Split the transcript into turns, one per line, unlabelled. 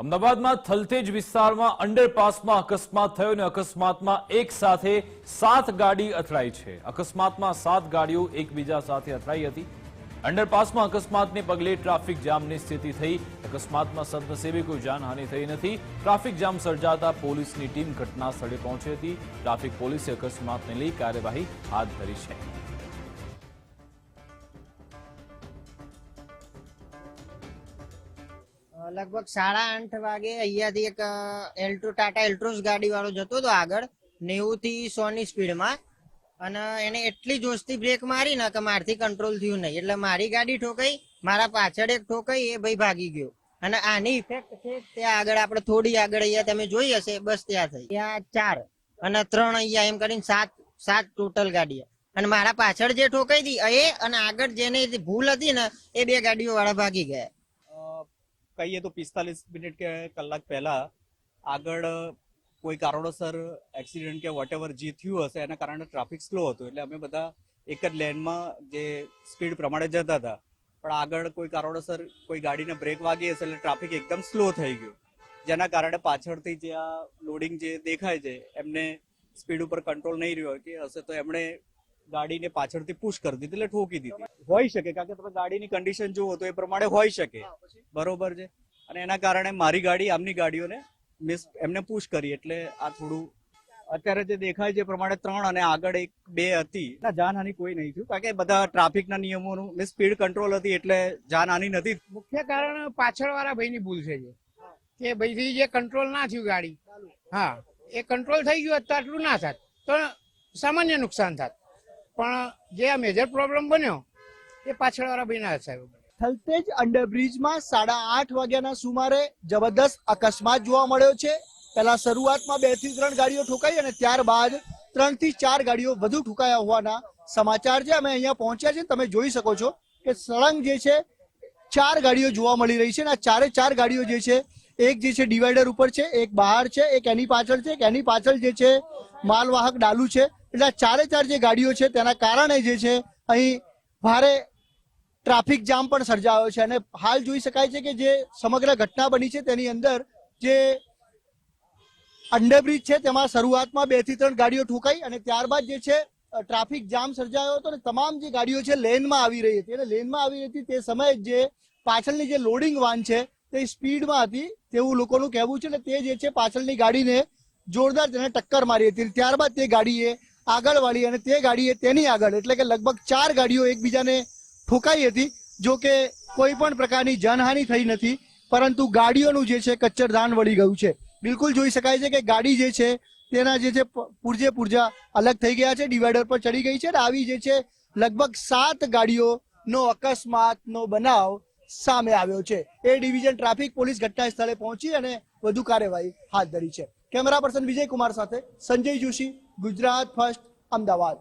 અમદાવાદમાં થલતેજ વિસ્તારમાં અંડરપાસમાં અકસ્માત થયો અને અકસ્માતમાં એક સાથે સાત ગાડી અથડાઈ છે. અકસ્માતમાં સાત ગાડીઓ એકબીજા સાથે અથડાઈ હતી. અંડરપાસમાં અકસ્માતને પગલે ટ્રાફિક જામની સ્થિતિ થઈ. અકસ્માતમાં સદનસીબે કોઈ જાનહાનિ થઈ નથી. ટ્રાફિક જામ સર્જાતા પોલીસની ટીમ ઘટના સ્થળે પહોંચી હતી. ટ્રાફિક પોલીસે અકસ્માતને લઈ કાર્યવાહી હાથ ધરી છે.
લગભગ સાડા આઠ વાગે અહીંયાથી એક એલ્ટો, ટાટા એલ્ટ્રોસ ગાડી વાળો જતો હતો આગળ નેવું થી સો ની સ્પીડમાં. અને એને એટલી જોશથી બ્રેક મારી ને કે મારથી કંટ્રોલ થયું નહીં. એટલે મારી ગાડી ઠોકાઈ, મારા પાછળ એક ઠોકાઈ, એ ભાઈ ભાગી ગયો. અને આની ઇફેક્ટ છે, ત્યાં આગળ આપણે થોડી આગળ અહીંયા તમે જોઈ હશે, બસ ત્યાં થઈ. ત્યાં ચાર અને ત્રણ અહીંયા એમ કરીને સાત સાત ટોટલ ગાડીઓ. અને મારા પાછળ જે ઠોકાઈ હતી, એ અને આગળ જેને ભૂલ હતી ને, એ બે ગાડીઓ વાળા ભાગી ગયા.
કહીએ તો પિસ્તાલીસ મિનિટ કે કલાક પહેલા આગળ કોઈ કારણોસર એક્સિડન્ટ કે વોટ જે થયું હશે, એના કારણે ટ્રાફિક સ્લો હતું. એટલે અમે બધા એક જ લેનમાં જે સ્પીડ પ્રમાણે જતા હતા. પણ આગળ કોઈ કારણોસર કોઈ ગાડીને બ્રેક વાગી હશે એટલે ટ્રાફિક એકદમ સ્લો થઈ ગયું. જેના કારણે પાછળથી જે આ લોડિંગ જે દેખાય છે, એમને સ્પીડ ઉપર કંટ્રોલ નહીં રહ્યો કે હશે તો એમણે ગાડીને પાછળથી પુશ કરી દીધી એટલે ઠોકી દીધી. હોઈ શકે કારણ કે તમે ગાડીની કન્ડિશન જુઓ તો એ પ્રમાણે હોઈ શકે. બરોબર છે. અને એના કારણે મારી ગાડી આમની ગાડીઓને મિસ એમને પુશ કરી. એટલે આ થોડું અત્યારે જે દેખાય છે એ પ્રમાણે ત્રણ અને આગળ એક બે હતી. ના જાનહાની કોઈ નહીં થયું કારણ કે બધા ટ્રાફિકના નિયમોનું મિસ સ્પીડ કંટ્રોલ હતી એટલે જાનહાની નથી.
મુખ્ય કારણ પાછળ વાળા ભાઈની ભૂલ છે જે. કે ભાઈથી જે કંટ્રોલ ના થયું ગાડી. હા એ કંટ્રોલ થઈ ગયું અત્યારે આટલું ના થાત. તો સામાન્ય નુકસાન થાત. પણ જે આ મેજર પ્રોબ્લેમ બન્યો, એ પાછળ વાળા ભાઈ ના સાહેબ
થલતેજ અંડરબ્રિજમાં સાડા આઠ વાગ્યાના સુમારે જબરદસ્ત અકસ્માત જોવા મળ્યો છે. પહેલા શરૂઆતમાં બેથી ત્રણ ગાડીઓ ઠોકાઈ અને ત્યારબાદ ત્રણથી ચાર ગાડીઓ વધુ ઠોકાયા હોવાના સમાચાર છે અમે અહીંયા પહોંચ્યા છે તમે જોઈ શકો છો કે સળંગ જે છે, ચાર ગાડીઓ જોવા મળી રહી છે અને આ ચારે ચાર ગાડીઓ જે છે, એક જે છે, ડિવાઈડર ઉપર છે, એક બહાર છે, એક એની પાછળ છે, એક એની પાછળ જે છે, માલવાહક ડાલુ છે. એટલે ચારે ચાર જે ગાડીઓ છે તેના કારણે જે છે, અહીં ભારે ટ્રાફિક જામ પણ સર્જાયો છે અને હાલ જોઈ શકાય છે કે જે સમગ્ર ઘટના બની છે તેની અંદર જે અંડરબ્રિજ છે તેમાં શરૂઆતમાં બેથી ત્રણ ગાડીઓ ઠોકાઈ અને ત્યારબાદ જે છે ટ્રાફિક જામ સર્જાયો હતો અને તમામ જે ગાડીઓ છે લેનમાં આવી રહી હતી. અને લેનમાં આવી હતી તે સમયે જે પાછળની જે લોડિંગ વાન છે તે સ્પીડમાં હતી તેવું લોકોનું કહેવું છે અને તે જે છે પાછળની ગાડીને જોરદાર તેને ટક્કર મારી હતી. ત્યારબાદ તે ગાડીએ આગળ વાળી અને તે ગાડીએ તેની આગળ, એટલે કે લગભગ ચાર ગાડીઓ એકબીજાને ઠોકાઈ હતી, જો કે કોઈ પણ પ્રકારની જાનહાનિ થઈ નથી, પરંતુ ગાડીઓનું જે છે કચ્છરધાન વળી ગયું છે. બિલકુલ જોઈ શકાય છે કે ગાડી જે છે, તેના જે છે પૂરજે પૂરજા અલગ થઈ ગયા છે, ડિવાઈડર પર ચડી ગઈ છે અને આવી જે છે લગભગ સાત ગાડીઓનો અકસ્માતનો બનાવ સામે આવ્યો છે. એ ડિવિઝન ટ્રાફિક પોલીસ ઘટના સ્થળે પહોંચી અને વધુ કાર્યવાહી હાથ ધરી છે. કેમેરા પર્સન વિજય કુમાર સાથે સંજય જોશી ગુજરાત ફર્સ્ટ અમદાવાદ.